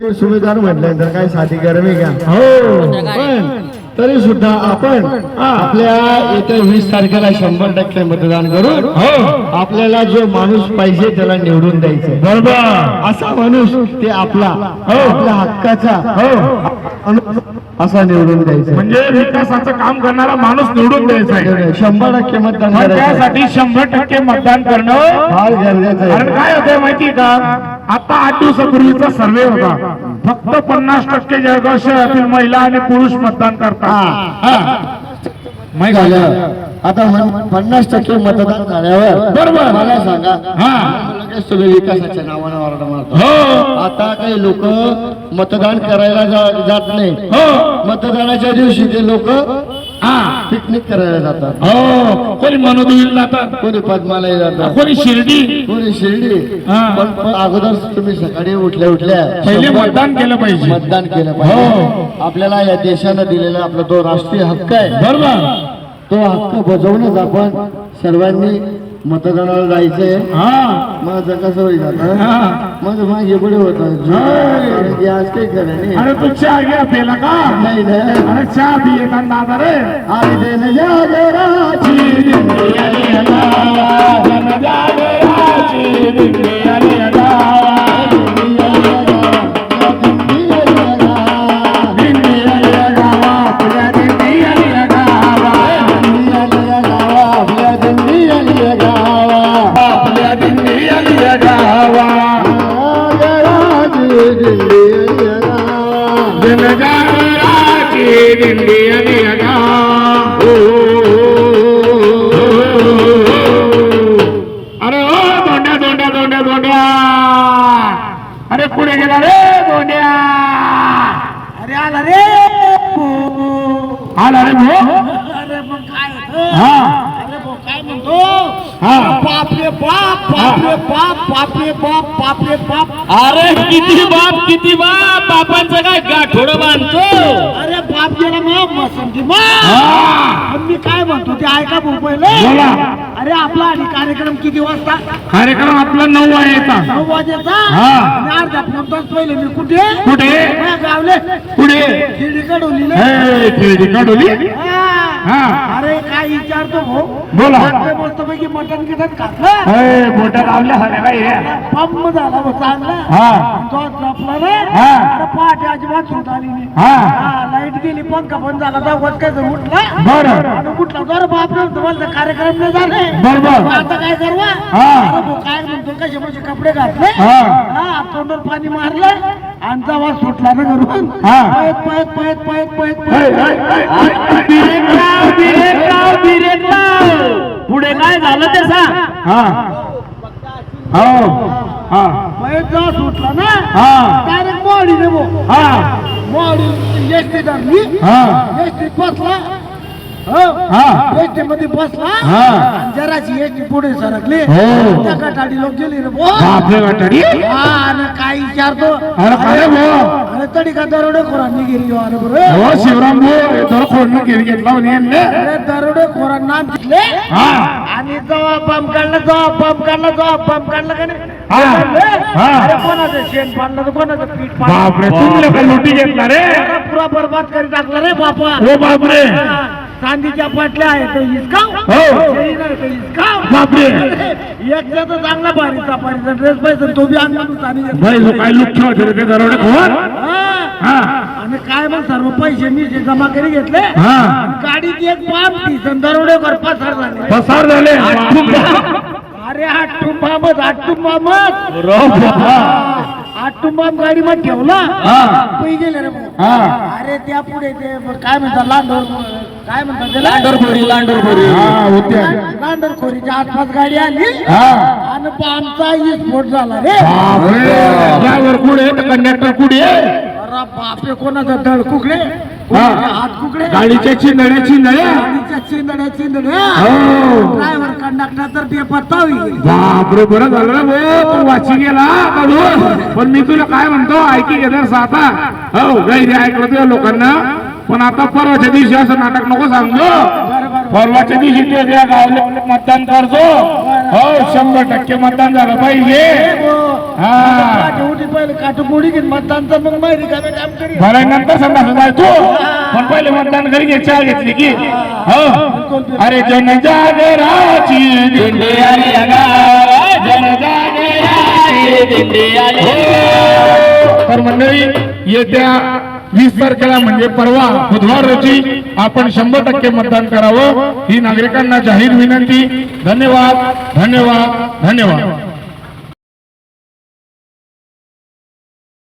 ते सुभेदार म्हटल्यानंतर काय साधी गरमी का हो पण तरी सुद्धा आपण आपल्या येत्या वीस तारखेला शंभर टक्के मतदान करून हो. आपल्याला जो माणूस पाहिजे त्याला निवडून द्यायचं बरोबर. असा माणूस ते आपला आपल्या हक्काचा माणूस असा निवडून द्यायचा म्हणजे विकासाचं काम करणारा माणूस निवडून द्यायचा शंभर टक्के मतदान त्यासाठी शंभर टक्के मतदान करणं फार गरजेचं आहे. काय होतंय माहिती का? आता आठ दिवसापूर्वीचा सर्वे होता. फक्त पन्नास टक्के जळगाव शहरातील महिला आणि पुरुष मतदान करतात. हा. आता पन्नास टक्के मतदान झाल्यावर बरोबर. मला सांगा हा. तुम्ही विकासाच्या नावानं वारडा मारतो हो. आता काही लोक मतदान करायला जात नाही. हो. मतदानाच्या दिवशी ते लोक पिकनिक करायला जातात. हो कोणी मनोदेवीला जातात. कोणी पद्मालाही जातात. कोणी शिर्डी. कोणी शिर्डी. हा. पण पण अगोदर तुम्ही सकाळी उठल्या उठल्या पहिले मतदान केलं पाहिजे. मतदान केलं हो. पाहिजे आपल्याला या देशानं दिलेला आपला तो राष्ट्रीय हक्क आहे. बरोबर. तो हक्क बजावूनच आपण सर्वांनी मतदानाला जायचंय. हा. माझं कसं होईल आता. माझं मागे पुढे होत. आज काही खरं अरे तू चहा घ्या पेला का? नाही अरे चहा पी येतात दादा रे. आली आता. जनजागराची दिंडी आली अरे आला रे आला रे भो अरे मग काय होतं? हा अरे भाऊ हा. बाप रे बाप बाप रे बाप बाप रे बाप बाप रे बाप. अरे किती बाप किती बाप बापांचं काय गाठोडं बांधतो? अरे बाप गेला मग मसंती मग. मी काय म्हणतो ते ऐका पहिले. बोला. अरे आपला आणि कार्यक्रम किती वाजता? कार्यक्रम आपला नऊ वाजेचा. नऊ वाजेचा? हा. आणि अर्धा तास पहिले मी कुठे? कुठे? माझ्या गावले. पुढे शिर्डी कडवलीले हे खेळडी हा. विचारतो भाऊ बोला. मस्त पैकी मटण हे हे? पंप झाला चांगला हा तो जपला रे हा. अरे पहाटे अजिबात झोप आली नाही हा. लाइट गेली पंखा बंद झाला तर वत काय उठला. आणि बाप तुम्हाला कार्यक्रम नाही झाले बरोबर. आता काय करू हा. अरे भाऊ, काय म्हणतो कसे कपडे घातले तोंडावर पाणी मारलं आणि तेव्हा सुटला ना घरून. पळत पळत पळत पळत पळत हा. हो. हा. जेव्हा सुटला ना? हा. डायरेक्ट मॉडी भाऊ हा. मॉडी एसटी धरली. हा. एसटी बसला. एसटी मध्ये बसला. जराची एसटी पुढे सरकली. हो. त्या गटाडी लोक गेली रे हा आणि काय विचारतो? अरे तडी का दरोडे खोरांनी गेली अरे बरोबर हो शिवराम खोडणं घेऊन घेतला दरोडे खोरांना घेतले हा. आणि जेव्हा बंब काढला जेव्हा बंब काढला जेव्हा बंब काढला का नाही? कोणाचं शेण पाडलं तर कोणाचं पीठ पाडलं? बापरे तुम्ही लुटी घेतला रे. पुरा बरबाद करी टाकला रे बापा. हो बापरे. चांदीच्या पाटल्या आहेत हिसकाव हो. शेळी नाही तर हिसकाव बापरे. एकदा तर चांगला भारीचा भारीचा ड्रेस पाहिजे तो बी आणला तू चांदी लोक ते दरोडे हा. आणि काय मग सर्व पैसे मी जे जमा करी घेतले? हा. गाडीत एक पाम ती दरोडे कर पसार झाले. पसार झाले. अरे आठ टुंबामत आठ टुंबामत आठ टुंबाम गाडी मध्ये ठेवला? हा. पै गेले रे भाऊ. हा. अरे त्या पुढे ते काय म्हणतात लांडोर काय म्हणतात त्याला? लांडोरखोरी लांडोरखोरी. हा होते लांडोरखोरीच्या आसपास गाडी आली. हा. आणि पामचा स्फोट झाला रे. बापरे. ड्रायव्हर कुठे कंडक्टर कुठे अरे बापरे कोणाचा दळ कुकडे? कोणाचे हात कुकडे? गाडीच्या चिंदड्या चिंदड्या. गाडीच्या चिंदड्या चिंदड्या. हो. भेटला तर बेपत्ता होईल बापरे बरं झालं ना भाऊ. तू वाची गेला पण मी तुला काय म्हणतो ऐकी घेणार साता हो गैर ऐकलं तुझ्या लोकांना. पण आता परवाच्या दिवशी असं नाटक नको सांगतो परवाच्या दिवशी ते गावले मतदान करतो. हो शंभर टक्के मतदान झालं पाहिजे. हा. मतदानचं मग माहिती नंतर संडास जाय तू. पण पहिले मतदान घरी घे चहा घेतली की. हो. अरे जनजागराची दिंडी आली जनजागराची दिंडी आली. तर मंडळी येत्या वीस तारखेला म्हणजे परवा बुधवार रोजी आपण शंभर टक्के मतदान करावं. ही नागरिकांना जाहीर विनंती. धन्यवाद. धन्यवाद. धन्यवाद.